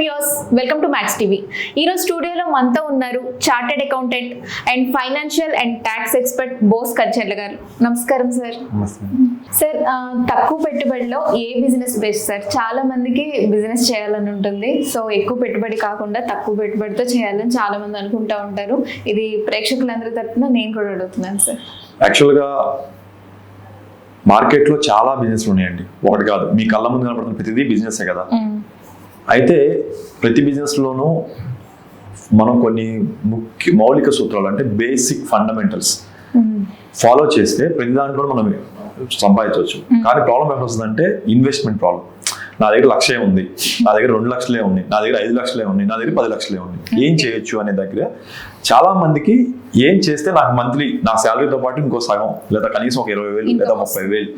Views welcome to Max TV ఈరోజు స్టూడియోలో మనతో ఉన్నారు chartered accountant and financial and tax expert Bose Karcharla garu. నమస్కారం సార్ సార్ తక్కువ పెట్టుబడిలో ఏ బిజినెస్ బెస్ట్ సార్ చాలా మందికి బిజినెస్ చేయాలని ఉంటుంది. సో ఎక్కువ పెట్టుబడి కాకుండా తక్కువ పెట్టుబడితో చేయాలని చాలా మంది అనుకుంటా ఉంటారు. ఇది ప్రేక్షకులందరి తరఫున నేను కూడా అడుగుతున్నాను సార్ యాక్చువల్గా మార్కెట్లో చాలా బిజినెస్లు ఉన్నాయండి. ఒకటి కాదు మీ కళ్ళ ముందు కనపడుతున్న ప్రతిదీ బిజినెసే కదా. అయితే ప్రతి బిజినెస్లోనూ మనం కొన్ని ముఖ్య మౌలిక సూత్రాలు అంటే బేసిక్ ఫండమెంటల్స్ ఫాలో చేస్తే ప్రతి దాంట్లో మనం సంపాదించవచ్చు. కానీ ప్రాబ్లం ఎక్కడ వస్తుందంటే ఇన్వెస్ట్మెంట్ ప్రాబ్లం నా దగ్గర లక్షే ఉంది. నా దగ్గర రెండు లక్షలే ఉంది. నా దగ్గర ఐదు లక్షలే ఉంది. నా దగ్గర పది లక్షలే ఉంది. ఏం చేయొచ్చు అనే దగ్గర చాలా మందికి ఏం చేస్తే నాకు మంత్లీ నా శాలరీతో పాటు ఇంకో సగం లేదా కనీసం ఒక ఇరవై వేలు లేదా ముప్పై వేలు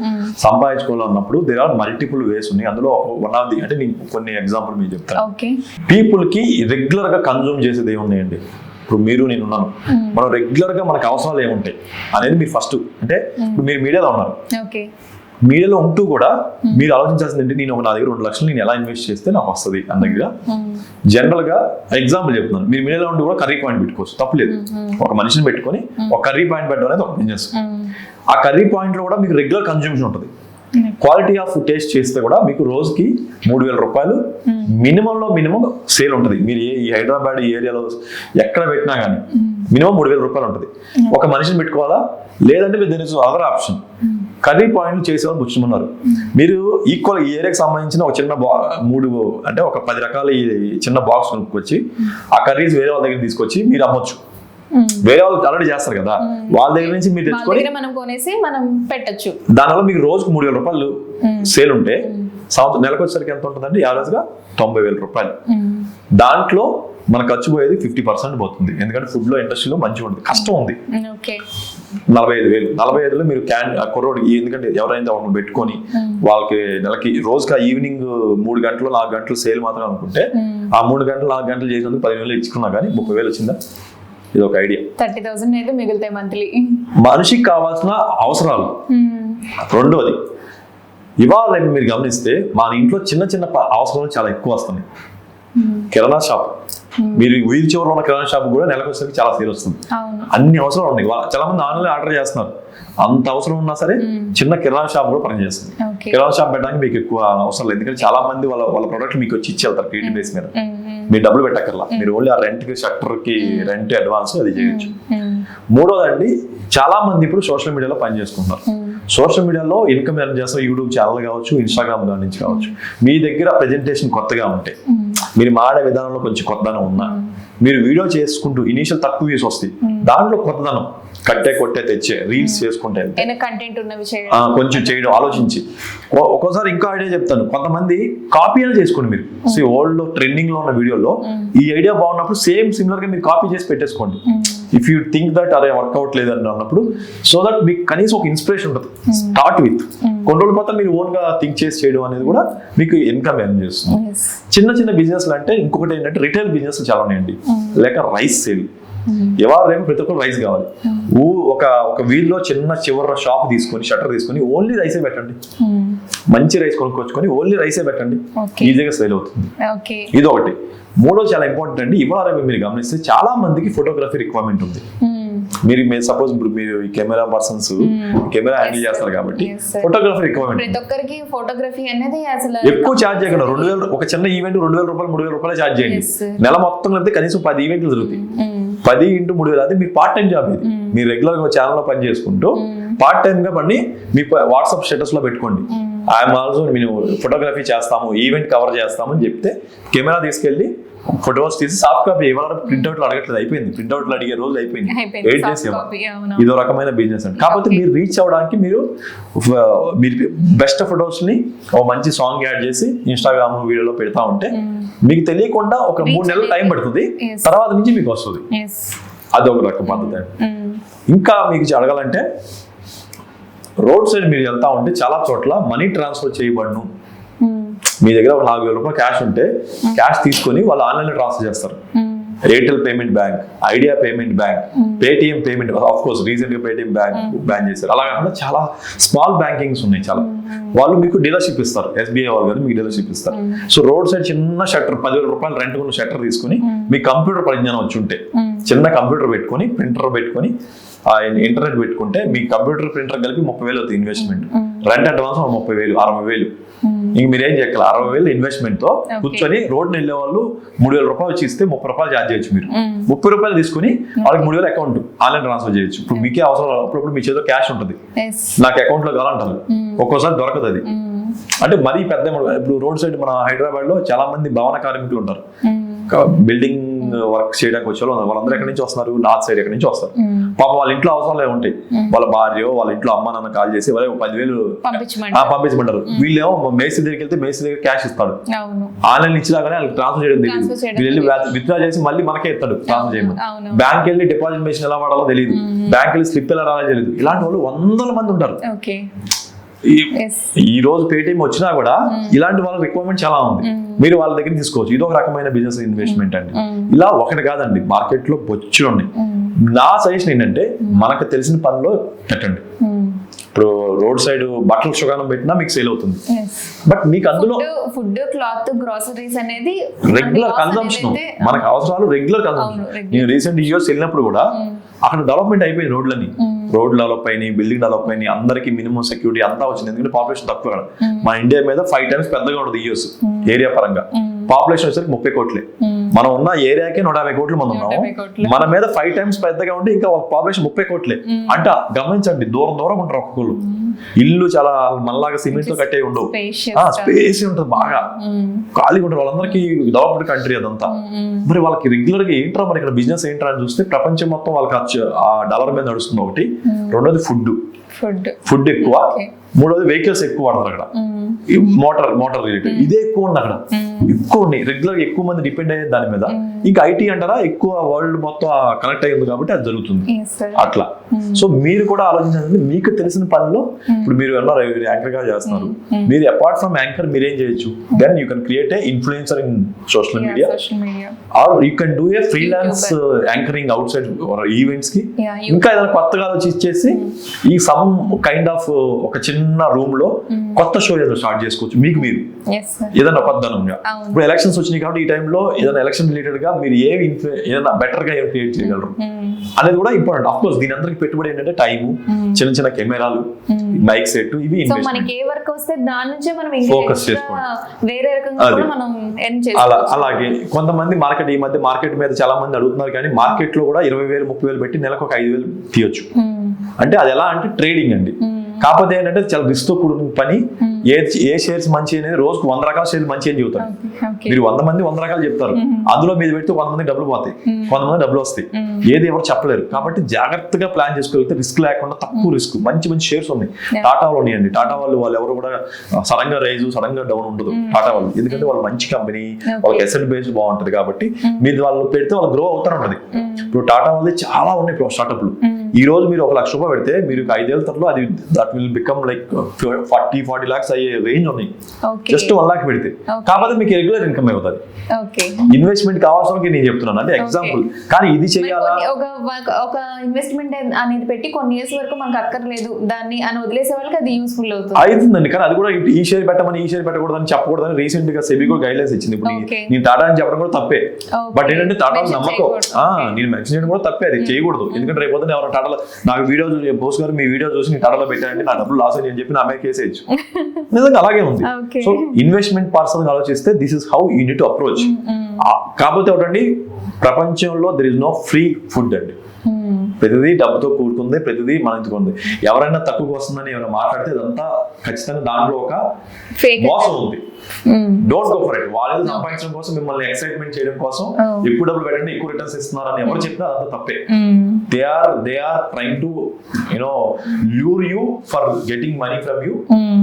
సంపాదించుకోవాలన్నప్పుడు దేర్ ఆర్ మల్టిపుల్ వేస్ ఉన్నాయి. అందులో వన్ ఆఫ్ ది అంటే నేను కొన్ని ఎగ్జాంపుల్ మీకు చెప్తాను. పీపుల్కి రెగ్యులర్గా కన్జ్యూమ్ చేసేది ఏమున్నాయండి? ఇప్పుడు మీరు నేను ఉన్నాను. మనం రెగ్యులర్గా మనకు అవసరాలు ఏముంటాయి? అనేది మీరు ఫస్ట్ అంటే ఇప్పుడు మీరు మీడియాలో ఉన్నారు. మీడియాలో ఉంటూ కూడా మీరు ఆలోచించాల్సింది ఏంటి? నేను ఒక నా దగ్గర రెండు లక్షలు నేను ఎలా ఇన్వెస్ట్ చేస్తే నాకు వస్తుంది అన్న దగ్గర జనరల్గా ఎగ్జాంపుల్ చెప్తున్నాను. మీరు మీడియాలో ఉండి కూడా కర్రీ పాయింట్ పెట్టుకోవచ్చు. తప్పలేదు. ఒక మనిషిని పెట్టుకొని ఒక కర్రీ పాయింట్ పెట్టడం అనేది ఒక బిజినెస్ ఆ కర్రీ పాయింట్లో కూడా మీకు రెగ్యులర్ కన్జ్యూమ్షన్ ఉంటుంది. క్వాలిటీ ఆఫ్ టేస్ట్ చేస్తే కూడా మీకు రోజుకి మూడు వేల రూపాయలు మినిమం లో మినిమం సేల్ ఉంటుంది. మీరు ఏ ఈ హైదరాబాద్ ఈ ఏరియాలో ఎక్కడ పెట్టినా కానీ మినిమం మూడు వేల రూపాయలు ఉంటుంది. ఒక మనిషిని పెట్టుకోవాలా? లేదంటే మీరు దీని అదర్ ఆప్షన్ కర్రీ పాయింట్లు చేసేవాళ్ళు ముచ్చుమన్నారు మీరు ఈక్వల్ ఈ ఏరియాకి సంబంధించిన ఒక చిన్న బా మూడు అంటే ఒక పది రకాల చిన్న బాక్స్ కొనుక్కొచ్చి ఆ కర్రీస్ వేరే వాళ్ళ దగ్గర తీసుకొచ్చి మీరు అమ్మొచ్చు. వేరే వాళ్ళు ఆల్రెడీ చేస్తారు కదా. వాళ్ళ దగ్గర నుంచి మీరు తెచ్చుకొని మనం కొనేసి మనం పెట్టచ్చు. దానివల్ల మీకు రోజుకు మూడు వేల రూపాయలు సేల్ ఉంటే సంవత్సరం నెలకు వచ్చేసరికి ఎంత ఉంటుందండి? యావరేజ్గా తొంభై వేల రూపాయలు. దాంట్లో మన ఖర్చు పోయేది ఫిఫ్టీ పర్సెంట్ పోతుంది. ఎందుకంటే ఫుడ్లో ఇండస్ట్రీలో మంచిగా ఉంటుంది. కష్టం ఉంది. నలభై ఐదు వేలు. నలభై ఐదులో మీరు క్యాన్ కుర్రోడికి ఎందుకంటే ఎవరైనా ఒకరిని పెట్టుకొని వాళ్ళకి నెలకి రోజుకి ఆ ఈవినింగ్ మూడు గంటలు నాలుగు గంటలు సేల్ మాత్రం అనుకుంటే ఆ మూడు గంటలు నాలుగు గంటలు చేసినందుకు పదిహేను వేలు ఇచ్చుకున్నా కానీ ముప్పై వేలు వచ్చిందా? ఇది ఒక ఐడియా. థర్టీ థౌసండ్ అయితే మిగులుతాయి మంత్లీ. మనిషికి కావాల్సిన అవసరాలు. రెండోది ఇవాళ మీరు గమనిస్తే మన ఇంట్లో చిన్న చిన్న అవసరాలు చాలా ఎక్కువ వస్తున్నాయి. కిరాణా షాప్. మీరు వీధి చివరిలో ఉన్న కిరాణా షాప్ కూడా నెలకు వచ్చేసరికి చాలా సేల్ వస్తుంది. అన్ని అవసరాలు ఉన్నాయి. చాలా మంది ఆన్లైన్ ఆర్డర్ చేస్తున్నారు. అంత అవసరం ఉన్నా సరే చిన్న కిరాణా షాప్ కూడా పనిచేస్తుంది కిరాణా షాప్ పెట్టడానికి మీకు ఎక్కువ అవసరం లేదు. ఎందుకంటే చాలా మంది వాళ్ళ వాళ్ళ ప్రోడక్ట్ మీకు వచ్చి ఇచ్చి వెళ్తారు క్రెడిట్ బేస్ మీద. మీరు డబ్బులు పెట్టక్కర్లా. మీరు ఓన్లీ ఆ రెంట్కి షట్టర్కి రెంట్ అడ్వాన్స్ అది చేయొచ్చు. మూడోదండి చాలా మంది ఇప్పుడు సోషల్ మీడియాలో పని చేసుకుంటున్నారు. సోషల్ మీడియాలో ఇన్కమ్ ఎర్న్ చేస్తారు యూట్యూబ్ ఛానల్ కావచ్చు ఇన్స్టాగ్రామ్ దాని నుంచి కావచ్చు మీ దగ్గర ప్రెజెంటేషన్ కొత్తగా ఉంటే మీరు మాడే విధానంలో కొంచెం కొత్తదనం ఉన్నా. మీరు వీడియో చేసుకుంటూ ఇనీషియల్ తక్కువ వ్యూస్ వస్తాయి. దాంట్లో కొత్తదనం. కట్టే కొట్టే తెచ్చే రీల్స్ చేసుకుంటే వెళ్తే ఏమైనా కంటెంట్ ఉన్నవి కొంచెం చేయడం ఆలోచించి. ఒక్కోసారి ఇంకా ఐడియా చెప్తాను. కొంతమంది కాపీ అయినా చేసుకోండి మీరు. సి ఓల్డ్ ట్రెండింగ్లో ఉన్న వీడియోలో ఈ ఐడియా బాగున్నప్పుడు సేమ్ సిమిలర్గా మీరు కాపీ చేసి పెట్టేసుకోండి. ఇఫ్ యూ థింక్ దట్ అరే వర్కౌట్ లేదని అన్నప్పుడు సో దట్ మీకు కనీసం ఒక ఇన్స్పిరేషన్ ఉంటుంది. స్టార్ట్ విత్ కొన్ని రోజుల తర్వాత మీరు ఓన్గా థింక్ చేసి చేయడం అనేది కూడా మీకు ఇన్కమ్ ఎర్న్ చేస్తుంది. చిన్న చిన్న బిజినెస్ అంటే ఇంకొకటి ఏంటంటే రిటైల్ బిజినెస్ చాలా ఉన్నాయండి. లేక రైస్ సేల్ ఎవరు రేపు ప్రతి ఒక్కరు రైస్ కావాలి. ఊ ఒక ఒక వీధిలో చిన్న చివర షాప్ తీసుకొని షట్టర్ తీసుకొని ఓన్లీ రైసే పెట్టండి. Hmm. మంచి రైస్ కొనుక్కొచ్చుకొని ఓన్లీ రైసే పెట్టండి. ఈజీగా సేల్ అవుతుంది. ఇది ఒకటి మూడో చాలా ఇంపార్టెంట్ అండి ఇవాళ మీరు గమనిస్తే చాలా మందికి ఫోటోగ్రఫీ రిక్వైర్మెంట్ ఉంది. Hmm. మీరు మీరు సపోజ్ ఇప్పుడు మీరు ఈ కెమెరా పర్సన్స్ కెమెరా హ్యాండిల్ చేస్తారు కాబట్టి. ఫోటోగ్రఫీ రిక్వైర్మెంట్ ప్రతి ఒక్కరికి ఫోటోగ్రఫీ అనేది అసలు ఎక్కువ ఛార్జ్ చేయకుండా రెండు వేల ఒక చిన్న ఈవెంట్ రెండు వేల రూపాయలు మూడు వేల రూపాయలు ఛార్జ్ చేయండి. నెల మొత్తం కలిపితే కనీసం పది ఈవెంట్లు జరుగుతాయి. Hmm. పది ఇంటూ మూడు వేలు అది మీ పార్ట్ టైం జాబ్ ఇది మీరు రెగ్యులర్గా ఛానల్లో పని చేసుకుంటూ పార్ట్ టైం గా పని మీ వాట్సాప్ స్టేటస్లో పెట్టుకోండి. ఐఎమ్ ఆల్సో మేము ఫోటోగ్రఫీ చేస్తాము ఈవెంట్ కవర్ చేస్తాము అని చెప్తే కెమెరా తీసుకెళ్ళి ఫొటోస్ తీసి సాఫ్ట్ కాపీ ఇవాళ ప్రింట్అవుట్లు అడగట్లేదు అయిపోయింది. ప్రింట్అవుట్లు అడిగే రోజులు అయిపోయింది. Eight days. ఇదో రకమైన బిజినెస్ అండి. కాకపోతే మీరు రీచ్ అవ్వడానికి మీరు మీరు బెస్ట్ ఫొటోస్ని ఒక మంచి సాంగ్ యాడ్ చేసి ఇన్స్టాగ్రామ్ వీడియోలో పెడతా ఉంటే మీకు తెలియకుండా ఒక మూడు నెలలు టైం పడుతుంది. తర్వాత నుంచి మీకు వస్తుంది. అది ఒక రకం పద్ధతి. ఇంకా మీకు అడగాలంటే రోడ్ సైడ్ మీరు వెళ్తా ఉంటే చాలా చోట్ల మనీ ట్రాన్స్ఫర్ చేయబడును. Hmm. మీ దగ్గర ఒక నాలుగు వేల రూపాయలు క్యాష్ ఉంటే క్యాష్ తీసుకొని వాళ్ళు ఆన్లైన్లో ట్రాన్స్ఫర్ చేస్తారు. Hmm. Airtel payment bank Idea payment bank Paytm payment of course రీసెంట్గా పేటిఎం బ్యాంక్ బ్యాన్ చేశారు. అలా కాకుండా చాలా స్మాల్ బ్యాంకింగ్స్ ఉన్నాయి చాలా. వాళ్ళు మీకు డీలర్షిప్ ఇస్తారు. ఎస్బీఐ వాళ్ళు కానీ మీకు డీలర్షిప్ ఇస్తారు. సో రోడ్ సైడ్ చిన్న షట్టర్ పదివేల రూపాయలు రెంట్ ఉన్న షట్టర్ తీసుకుని మీ కంప్యూటర్ పరిజ్ఞానం వచ్చి ఉంటే చిన్న కంప్యూటర్ పెట్టుకొని ప్రింటర్ పెట్టుకొని ఇంటర్నెట్ పెట్టుకుంటే మీ కంప్యూటర్ ప్రింటర్ కలిపి ముప్పై వేలు అవుతుంది ఇన్వెస్ట్మెంట్ రెంట్ అడ్వాన్స్ ముప్పై వేలు అరవై వేలు. ఇంక మీరేం చెక్కాలి అరవై వేలు ఇన్వెస్ట్మెంట్తో కూర్చొని రోడ్డు వెళ్ళే వాళ్ళు మూడు వేల రూపాయలు వచ్చి ఇస్తే ముప్పై రూపాయలు ఛార్జ్ చేయొచ్చు మీరు. ముప్పై రూపాయలు తీసుకుని వాళ్ళకి మూడు వేలు అకౌంట్ ఆన్లైన్ ట్రాన్స్ఫర్ చేయొచ్చు. ఇప్పుడు మీకే అవసరం అప్పుడప్పుడు మీ చేతిలో క్యాష్ ఉంటుంది. నాకు అకౌంట్లో కావాలంటారు. ఒక్కోసారి దొరకదు అది. అంటే మరీ పెద్ద. ఇప్పుడు రోడ్ సైడ్ మన హైదరాబాద్లో చాలా మంది భవన కార్మికులు ఉంటారు. బిల్డింగ్ వర్క్ చేయడానికి వచ్చే వాళ్ళు వాళ్ళందరూ ఎక్కడి నుంచి వస్తున్నారు? నార్త్ సైడ్ ఎక్కడి నుంచి వస్తారు? పాప వాళ్ళ ఇంట్లో అవసరాలు ఉంటాయి. వాళ్ళ భార్య వాళ్ళ ఇంట్లో అమ్మ నాన్న కాల్ చేసి వాళ్ళే ఒక పదివేలు పంపించమంటారు. వీళ్ళేమో మేస్త్రి దగ్గరికి వెళ్తే మేస్త్రి దగ్గర క్యాష్ ఇస్తాడు. ఆన్లైన్ ఇచ్చినా కానీ వాళ్ళకి ట్రాన్స్ఫర్ చేయడం తెలియదు. వీళ్ళు వెళ్ళి విత్డ్రా చేసి మళ్ళీ మనకే ఇస్తాడు ట్రాన్స్ఫర్ చేయమని. బ్యాంక్ వెళ్ళి డిపాజిట్ మెషిన్ ఎలా వాడాలో తెలియదు బ్యాంక్ వెళ్ళి స్లిప్ ఎలా రావాలో తెలియదు ఇలాంటి వాళ్ళు వందల మంది ఉంటారు. ఈ రోజు పేటిఎం వచ్చినా కూడా ఇలాంటి వాళ్ళ రిక్వైర్మెంట్ చాలా ఉంది. మీరు వాళ్ళ దగ్గర తీసుకోవచ్చు. ఇది ఒక రకమైన బిజినెస్ ఇన్వెస్ట్మెంట్ అండి. ఇలా ఒకటి కాదండి. మార్కెట్లో బొచ్చులు ఉన్నాయి. నా సజెషన్ ఏంటంటే మనకు తెలిసిన పనిలో పెట్టండి. ఇప్పుడు రోడ్ సైడ్ బట్టల దుకాణం పెట్టినా మీకు సేల్ అవుతుంది. బట్ మీకు అందులో ఫుడ్ క్లాత్ గ్రోసరీస్ అనేది రెగ్యులర్ కన్సంప్షన్ మనకు అవసరాలు రెగ్యులర్ కన్సంప్షన్. నేను రీసెంట్ ఇయర్స్ వెళ్ళినప్పుడు కూడా అక్కడ డెవలప్మెంట్ అయిపోయింది రోడ్లని రోడ్ డెవలప్ అయినాయి బిల్డింగ్ డెవలప్ అయినాయి అందరికి మినిమం సెక్యూరిటీ అంతా వచ్చింది. ఎందుకంటే పాపులేషన్ తక్కువ మన ఇండియా మీద ఫైవ్ టైమ్స్ పెద్దగా ఉంటుంది ఇయర్స్ ఏరియా పరంగా. పాపులేషన్ వచ్చేసరికి ముప్పై కోట్లే. మనం ఉన్న ఏరియాకే నూట యాభై కోట్లు మనం యాభై కోట్లు. మన మీద ఫైవ్ టైమ్స్ పెద్దగా ఉండి ఇంకా పాపులేషన్ ముప్పై కోట్లే. అంటే గమనించండి దూరం దూరం ఉంటారు ఒక్కొక్కరు. ఇల్లు చాలా మనలాగా సిమెంట్తో కట్టే ఉండవు. స్పేస్ ఉంటుంది బాగా. ఖాళీగా ఉంటారు. వాళ్ళందరికీ డెవలప్డ్ కంట్రీ అదంతా. మరి వాళ్ళకి రెగ్యులర్గా ఏంట్రా మరి ఇక్కడ బిజినెస్ ఏంట్రా అని చూస్తే ప్రపంచం మొత్తం వాళ్ళకి ఆ డాలర్ మీద నడుస్తుంది ఒకటి. రెండోది ఫుడ్ ఫుడ్ ఫుడ్ ఎక్కువ. మూడోది వెహికల్స్ ఎక్కువ వాడతారు అక్కడ. మోటార్ మోటార్ రిలేటెడ్ ఇదే ఎక్కువ ఉంది అక్కడ. ఎక్కువ ఉన్నాయి. రెగ్యులర్గా ఎక్కువ మంది డిపెండ్ అయ్యేది దాని మీద. ఇంకా ఐటీ అంటారా? ఎక్కువ వరల్డ్ మొత్తం కనెక్ట్ అయ్యింది కాబట్టి అది జరుగుతుంది. అట్లా. సో మీరు కూడా ఆలోచించండి మీకు తెలిసిన పనిలో ఇప్పుడు మీరు వెళ్ళారు యాంకర్గా చేస్తున్నారు. మీరు అపార్ట్ ఫ్రమ్ యాంకర్ మీరేం చేయొచ్చు? Then you can create a influencer in social media or you can do a freelance anchoring out సైడ్ ఈవెంట్స్కి. ఇంకా ఏదైనా కొత్తగా ఇచ్చేసి ఈ సమ్ కైండ్ ఆఫ్ ఒక చిన్న రూమ్లో కొత్త షో ఏదో స్టార్ట్ చేసుకోవచ్చు. మీకు మీరు. ఏదైనా అవును. ఇప్పుడు ఎలక్షన్స్ వచ్చినాయి కాబట్టి ఈ టైంలో ఏదైనా ఎలక్షన్ రిలేటెడ్గా మీరు ఇన్ఫ్లు ఏదైనా బెటర్గా ఏం క్రియేట్ చేయగలరు అనేది కూడా ఇంపార్టెంట్ ఆఫ్ కోర్స్ దీని అందరికి పెట్టుబడి ఏంటంటే టైం చిన్న చిన్న కెమెరాలు మైక్ సెట్ ఇవి మనకి ఏ వర్క్ వస్తే దాని నుంచే మనం చేసుకోండి. వేరే రకంగా మనం అలా అలాగే కొంతమంది మార్కెట్ ఈ మధ్య మార్కెట్ మీద చాలా మంది అడుగుతున్నారు కానీ మార్కెట్లో కూడా ఇరవై వేలు ముప్పై వేలు పెట్టి నెలకు ఒక ఐదు వేలు తీయొచ్చు. అంటే అది ఎలా అంటే ట్రేడింగ్ అండి. కాకపోతే ఏంటంటే చాలా రిస్క్తో కూడిన పని. ఏ ఏ షేర్స్ మంచి అనేది రోజుకు వంద రకాల షేర్స్ మంచి అని చెబుతారు. మీరు వంద మంది వంద రకాలు చెప్తారు. అందులో మీద పెడితే వంద మంది డబ్బులు పోతాయి. కొంతమంది డబ్బులు వస్తాయి. ఏది ఎవరు చెప్పలేరు. కాబట్టి జాగ్రత్తగా ప్లాన్ చేసుకోగలిగితే రిస్క్ లేకుండా తక్కువ రిస్క్ మంచి మంచి షేర్స్ ఉన్నాయి. టాటా వాళ్ళు ఉన్నాయండి. టాటా వాళ్ళు వాళ్ళు ఎవరు కూడా సడన్గా రైజ్ సడన్గా డౌన్ ఉండదు. టాటా వాళ్ళు. ఎందుకంటే వాళ్ళు మంచి కంపెనీ వాళ్ళకి ఎసెట్ బేస్డ్ బాగుంటది కాబట్టి మీరు వాళ్ళు పెడితే వాళ్ళు గ్రో అవుతారు ఉంటది. ఇప్పుడు టాటా వాళ్ళది చాలా ఉన్నాయి ఇప్పుడు స్టార్టప్లు ఈ రోజు మీరు ఒక లక్ష రూపాయలు పెడితే మీరు ఐదేళ్ళ తర్వాత అది that will become like forty forty lakhs అయ్యే రేంజ్ ఉన్నాయి. జస్ట్ వన్ లాక్ పెడితే. కాకపోతే మీకు రెగ్యులర్ ఇన్కమ్ అవుతుంది. ఇన్వెస్ట్మెంట్ కావాల్సిన నేను చెప్తున్నాను. అంటే ఎగ్జాంపుల్ కానీ ఇది చేయాలా? ఒక ఇన్వెస్ట్మెంట్ అనేది పెట్టి కొన్ని ఇయర్స్ వరకు మనకు అక్కర్లేదు. దాన్ని అని వదిలేసే వాళ్ళకి అది యూస్ఫుల్ అవుతుంది. అవుతుందండి కానీ అది కూడా ఈ షేర్ పెట్టమని ఈ షేర్ పెట్టకూడదని చెప్పకూడదని రీసెంట్గా సెబీ కూడా గైడ్లైన్స్ ఇచ్చింది. ఇప్పుడు. నేను టాటా అని చెప్పడం కూడా తప్పే. బట్ ఏంటంటే టాటా నమ్మకం. నేను మెన్షన్ చేయడం కూడా తప్పే అది. చేయకూడదు. ఎందుకంటే రేపు ఎవరైనా టాటాలో నాకు వీడియో బోస్ గారు మీ వీడియో చూసి నేను టాటాలో పెట్టానంటే నా డబ్బులు లాస్ అని చెప్పి నా మీద కేసేయచ్చు నిజంగా అలాగే ఉంది. సో ఇన్వెస్ట్మెంట్ పర్సన్ ఆలోచిస్తే this is how you neat approach కాకపోతే ఒకటండి ప్రపంచంలో there is no free food అండి. ప్రతిదీ డబ్బుతో కూడుకుంది ప్రతిదీ మన ఇంటికి ఉంది. ఎవరైనా తక్కువకి వస్తుందని ఏమైనా మాట్లాడితే అదంతా ఖచ్చితంగా దాంట్లో ఒక మోసం ఉంది. డోంట్ గో ఫర్ ఇట్ వాళ్ళు సంపాదించడం కోసం మిమ్మల్ని ఎక్సైట్మెంట్ చేయడం కోసం Oh. ఎక్కువ డబ్బులు పెట్టండి ఎక్కువ రిటర్న్స్ ఇస్తున్నారని ఎవరు చెప్పినా అదంతా తప్పే. They are they are trying to you know lure you for getting money from you.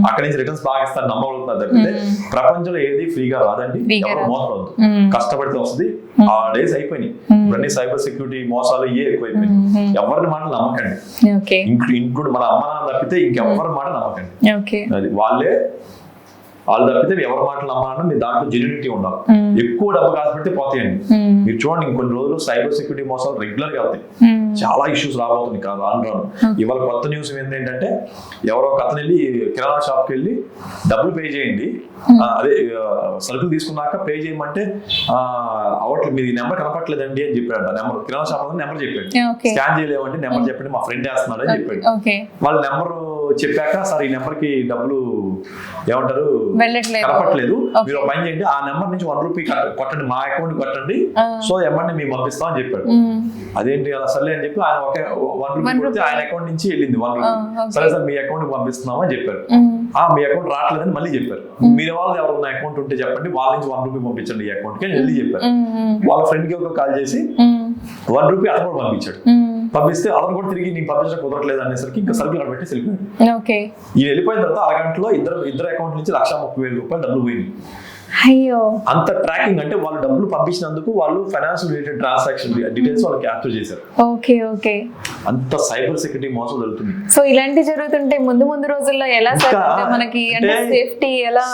అక్కడి నుంచి రిటర్న్స్ బాగా ఇస్తారు నమ్మగలుగుతున్నారు తప్పితే ప్రపంచంలో ఏది ఫ్రీగా రాదండి. ఎవరు. మోసవద్దు మ్మ్. కష్టపడితే వస్తుంది. ఆ డేస్ అయిపోయినాయి. ఇవన్నీ సైబర్ సెక్యూరిటీ మోసాలు ఇవే ఎక్కువైపోయినాయి. ఎవరి మాట నమ్మకండి. ఇంక్లూడ్ మన అమ్మ నాన్న తప్పితే ఇంకెవరి మాట నమ్మకండి. అది వాళ్ళే వాళ్ళు తప్పితే ఎవరి మాటలు నమ్మాలన్నా మీ దాంట్లో జెన్యునిటీ ఉండాలి. ఎక్కువ డబ్బు కాసి పెడితే పోతాయండి. మీరు చూడండి ఇంకొన్ని రోజులు సైబర్ సెక్యూరిటీ మోసాలు రెగ్యులర్గా అవుతాయి. చాలా ఇష్యూస్ రాబోతుంది కాదు రాను రాను ఇవాళ కొత్త న్యూస్ ఏంటంటే ఎవరో ఒక అతను వెళ్ళి కిరాణా షాప్కి వెళ్ళి డబ్బులు పే చేయండి. అదే సరుకులు తీసుకున్నాక పే చేయమంటే ఆ, అవట్లేదు మీది నెంబర్ కనపట్లేదండి అని చెప్పాడు నెంబర్ కిరాణా షాప్ నెంబర్ చెప్పాడు. స్కాన్ చేయలేమంటే నెంబర్ చెప్పండి మా ఫ్రెండ్ వేస్తున్నాడు అని చెప్పాడు. వాళ్ళ నెంబర్ చెప్పాక సార్ ఈ నెంబర్కి డబ్బులు ఏమంటారు Okay. మీరు పని చేయండి ఆ నెంబర్ నుంచి వన్ రూపీ కొట్టండి మా అకౌంట్ కొట్టండి. సో ఎమ్మండి మేము పంపిస్తాం అని చెప్పాడు. అదేంటి అలా సర్లే అని చెప్పి ఆయన ఒకే వన్ రూపీ కొడితే. ఆయన అకౌంట్ నుంచి వెళ్ళింది వన్ రూపీ. సరే సార్ మీ అకౌంట్ పంపిస్తున్నాం అని చెప్పారు. ఆ మీ అకౌంట్ రావట్లేదని మళ్ళీ చెప్పారు మీరు వాళ్ళు ఎవరైనా అకౌంట్ ఉంటే చెప్పండి వాళ్ళ నుంచి వన్ రూపీ పంపించండి ఈ అకౌంట్కి వెళ్ళి చెప్పారు. వాళ్ళ ఫ్రెండ్కి ఒక కాల్ చేసి. వన్ రూపీ అతను కూడా పంపించాడు. పంపిస్తే అతను కూడా తిరిగి నీకు పంపించడం కుదరట్లేదు అనేసరికి ఇంకా సర్కిల్ పెట్టి వెళ్ళిపోయాడు ఓకే. ఈయన వెళ్ళిపోయిన తర్వాత అరగంటలో ఇద్దరు ఇద్దరు అకౌంట్ నుంచి లక్ష ముప్పై వేల రూపాయలు డబ్బులు పోయింది అయ్యో. అంత ట్రాకింగ్ అంటే వాళ్ళు డబ్బులు పంపించినందుకు వాళ్ళు ఫైనాన్షియల్ రిలేటెడ్ ట్రాన్సాక్షన్ డీటెయిల్స్ వాళ్ళు క్యాప్చర్ చేశారు. Okay okay. అంత సైబర్ సెక్యూరిటీ మోసం జరుగుతుంది. సో ఇలాంటి జరుగుతుంటే ముందు ముందు రోజుల్లో ఎలా మనకి అంటే సేఫ్టీ ఎలా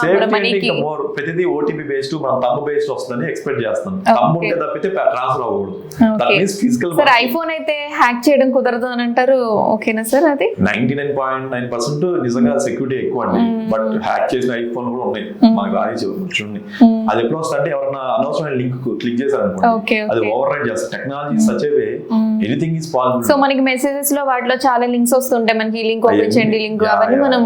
ప్రతిదీ ఓటీపీ బేస్డ్ మనం తమ్ము బేస్డ్ వస్తుందని ఎక్స్పెక్ట్ చేస్తాం. తమ్ము ఉంటే తప్పితే ట్రాన్స్ఫర్ అవ్వకూడదు. That. Means physical sir iPhone అయితే హ్యాక్ చేయడం కుదరదు అని అంటారు. ఓకేనా సార్ అది? Ninety nine point nine percent నిజంగా సెక్యూరిటీ ఎక్కువ అండి. బట్ హ్యాక్ చేసిన ఐఫోన్ కూడా ఉన్నాయి. మనకు రాని చూడండి అది ఎప్పుడు వస్తా అంటే ఎవరైనా అనవసరమైన లింక్ క్లిక్ చేశారు అనుకోండి అది. ఓవర్ రైడ్ చేస్తారు. Technology such way anything is so possible మనకి మెసేజెస్లో వాటిలో చాలా లింక్స్ వస్తుంటాయి. మనకి లింక్ ఓపెన్ చేయండి లింక్ అవన్నీ. మనం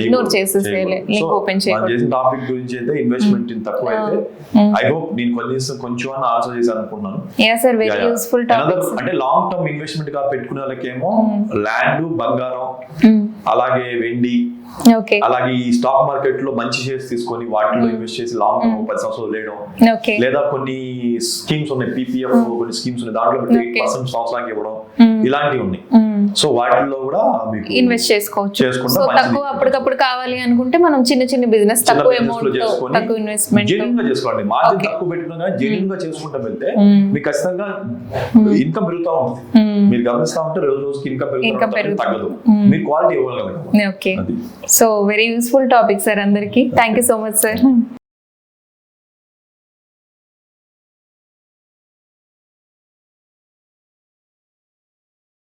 ఇగ్నోర్ చేయకూడదు. లింక్ ఓపెన్ చేయకూడదు చేసిన టాపిక్ గురించి అయితే ఇన్వెస్ట్మెంట్ తక్కువ అయితే. ఐ హోప్ నేను కొంచెం కొంచెం అని ఆన్సర్ చేశాను అనుకుంటున్నాను. Yeah sir very. Useful topics అంటే లాంగ్ టర్మ్ ఇన్వెస్ట్మెంట్గా పెట్టుకునే వాళ్ళకేమో ల్యాండ్ బంగారం అలాగే వెండి అలాగే ఈ స్టాక్ మార్కెట్లో మంచి షేర్స్ తీసుకొని వాటిలో ఇన్వెస్ట్ చేసి లాంగ్ టర్మ్ పది సంవత్సరాలు లేయడం లేదా కొన్ని స్కీమ్స్ ఉన్నాయి పీపీఎఫ్ కొన్ని స్కీమ్స్ ఉన్నాయి దాంట్లో ఎయిట్. పర్సెంట్ సంవత్సరానికి ఇవ్వడం. ఇలాంటివి ఉన్నాయి. సో వాటిల్లో కూడా మీకు ఇన్వెస్ట్ చేసుకోవచ్చు. చేసుకుంటే. తక్కువ అప్పటికప్పుడు కావాలి అనుకుంటే మనం చిన్న చిన్న బిజినెస్ తక్కువ అమౌంట్ తక్కువ ఇన్వెస్ట్మెంట్ జెన్యున్గా చేసుకోండి. మార్జిన్. తక్కువ పెట్టుకున్నా జెన్యున్గా చేసుకుంటా వెళ్తే. మీకు ఖచ్చితంగా ఇన్కమ్ పెరుగుతా ఉంటుంది. మీరు గమనిస్తా ఉంటే రోజు రోజుకి ఇన్కమ్ పెరుగుతా. తగ్గదు. మీరు క్వాలిటీ ఇవ్వగలగాలి ఓకే అది. So very useful topic sir అందరికీ. Thank you so much sir.